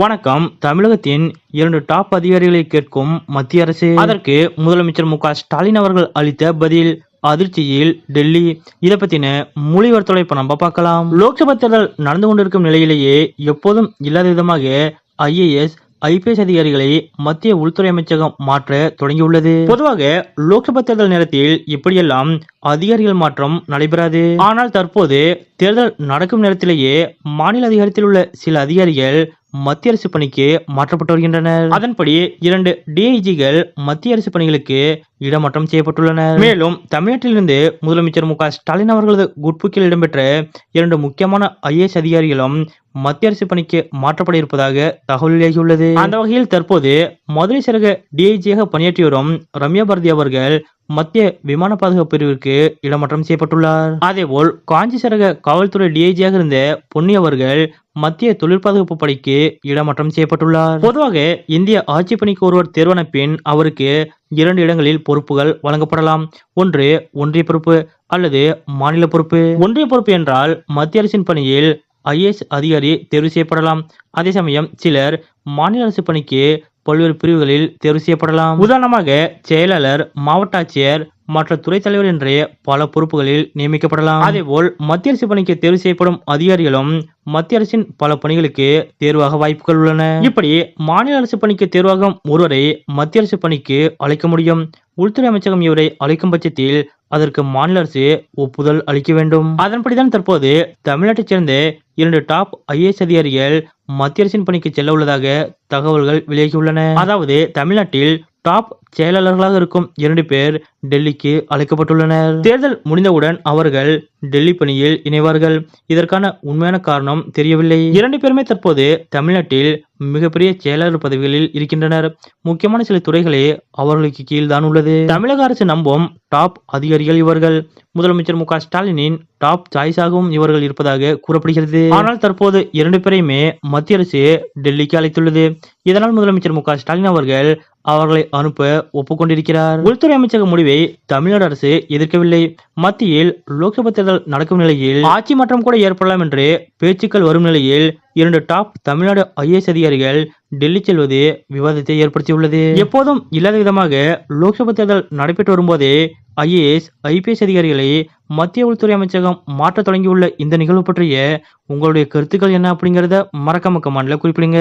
வணக்கம். தமிழகத்தின் இரண்டு டாப் அதிகாரிகளை கேட்கும் மத்திய அரசு. அதற்கு முதலமைச்சர் மு ஸ்டாலின் அவர்கள் அளித்த பதில் அதிர்ச்சியில் டெல்லி. இதை பத்தின மொழிவர்த்தலை இப்ப நம்ம பார்க்கலாம். லோக்சபா தேர்தல் நடந்து கொண்டிருக்கும் நிலையிலேயே எப்போதும் இல்லாத விதமாக ஐஏஎஸ் ஐபிஎஸ் அதிகாரிகளை மத்திய உள்துறை அமைச்சகம் மாற்ற தொடங்கியுள்ளது. பொதுவாக லோக்சபா தேர்தல் நேரத்தில் இப்படியெல்லாம் அதிகாரிகள் மாற்றம் நடைபெறாது. ஆனால் தற்போது தேர்தல் நடக்கும் நேரத்திலேயே மாநில அதிகாரத்தில் உள்ள சில அதிகாரிகள் மத்திய அரசு பணிக்கு மாற்றப்பட்டு வருகின்றனர். அதன்படி இரண்டு டிஐஜிகள் மத்திய அரசு பணிகளுக்கு இடமாற்றம் செய்யப்பட்டுள்ளனர். மேலும் தமிழ்நாட்டிலிருந்து முதலமைச்சர் மு க ஸ்டாலின் அவர்களது குட்புக்கில் இடம்பெற்ற இரண்டு முக்கியமான ஐஏஎஸ் அதிகாரிகளும் மத்திய அரசு பணிக்கு மாற்றப்பட இருப்பதாக தகவல் வெளியாகியுள்ளது. அந்த வகையில் தற்போது மதுரை சிறக டிஐஜியாக பணியாற்றி வரும் ரம்யா பாரதி அவர்கள் மத்திய விமான பாதுகாப்பு பிரிவிற்கு இடமாற்றம் செய்யப்பட்டுள்ளார். அதேபோல் காஞ்சி சரக காவல்துறை டிஐஜியாக இருந்த பொன்னி அவர்கள் மத்திய தொழில் பாதுகாப்பு படைக்கு இடமாற்றம் செய்யப்பட்டுள்ளார். பொதுவாக இந்திய ஆட்சி பணிக்கு ஒருவர் தேர்வான பின் அவருக்கு இரண்டு இடங்களில் பொறுப்புகள் வழங்கப்படலாம். ஒன்று ஒன்றிய பொறுப்பு அல்லது மாநில பொறுப்பு. ஒன்றிய பொறுப்பு என்றால் மத்திய அரசின் பணியில் ஐஏஎஸ் அதிகாரி தேர்வு செய்யப்படலாம். அதே சமயம் சிலர் மாநில அரசு பணிக்கு பல்வேறு பிரிவுகளில் தேர்வு செய்யப்படலாம். உதாரணமாக செயலாளர் மாவட்ட ஆட்சியர் மற்ற துறை தலைவர் என்ற பல பொறுப்புகளில் நியமிக்கப்படலாம். அதேபோல் மத்திய அரசு பணிக்கு தேர்வு செய்யப்படும் அதிகாரிகளும் மத்திய அரசின் பல பணிகளுக்கு தேர்வாக வாய்ப்புகள் உள்ளன. இப்படி மாநில அரசு பணிக்கு தேர்வாகும் ஒருவரை மத்திய அரசு பணிக்கு அழைக்க முடியும். உள்துறை அமைச்சகம் இவரை அழைக்கும் பட்சத்தில் அதற்கு மாநில அரசு ஒப்புதல் அளிக்க வேண்டும். அதன்படிதான் தற்போது தமிழ்நாட்டைச் சேர்ந்த இரண்டு டாப் ஐஏஎஸ் அதிகாரிகள் மத்திய அரசின் பணிக்கு செல்ல உள்ளதாக தகவல்கள் வெளியாகியுள்ளன. அதாவது தமிழ்நாட்டில் டாப் செயலாளர்களாக இருக்கும் இரண்டு பேர் டெல்லிக்கு அழைக்கப்பட்டுள்ளனர். தேர்தல் முடிந்தவுடன் அவர்கள் டெல்லி பணியில் இணைவார்கள். இதற்கான உண்மையான காரணம் தெரியவில்லை. இரண்டு பேருமே தற்போது தமிழ்நாட்டில் மிகப்பெரிய செயலாளர் பதவிகளில் இருக்கின்றனர். முக்கியமான சில துறைகளே அவர்களுக்கு கீழ்தான் உள்ளது. தமிழக அரசு நம்பும் டாப் அதிகாரிகள் இவர்கள். முதலமைச்சர் மு ஸ்டாலினின் டாப் சாய்ஸாகவும் இவர்கள் இருப்பதாக கூறப்படுகிறது. ஆனால் தற்போது இரண்டு பேரையுமே மத்திய அரசு டெல்லிக்கு அழைத்துள்ளது. இதனால் முதலமைச்சர் மு ஸ்டாலின் அவர்கள் அவர்களை அனுப்ப ஒப்புக்கொண்டிருக்கிறார். உள்துறை அமைச்சக முடிவை தமிழ்நாடு அரசு எதிர்க்கவில்லை. மத்தியில் லோக்சபா தேர்தல் நடக்கும் நிலையில் ஆட்சி மாற்றம் கூட ஏற்படலாம் என்று பேச்சுக்கள் வரும் நிலையில் இரண்டு டாப் தமிழ்நாடு ஐஏஎஸ் அதிகாரிகள் டெல்லி செல்வது விவாதத்தை ஏற்படுத்தியுள்ளது. எப்போதும் இல்லாத விதமாக லோக்சபா தேர்தல் நடைபெற்று வரும்போதே ஐஏஎஸ் ஐபிஎஸ் அதிகாரிகளை மத்திய உள்துறை அமைச்சகம் மாற்ற தொடங்கியுள்ள இந்த நிகழ்வு பற்றிய உங்களுடைய கருத்துக்கள் என்ன அப்படிங்கறத மறக்காம கமெண்ட்ல குறிப்பிடுங்க.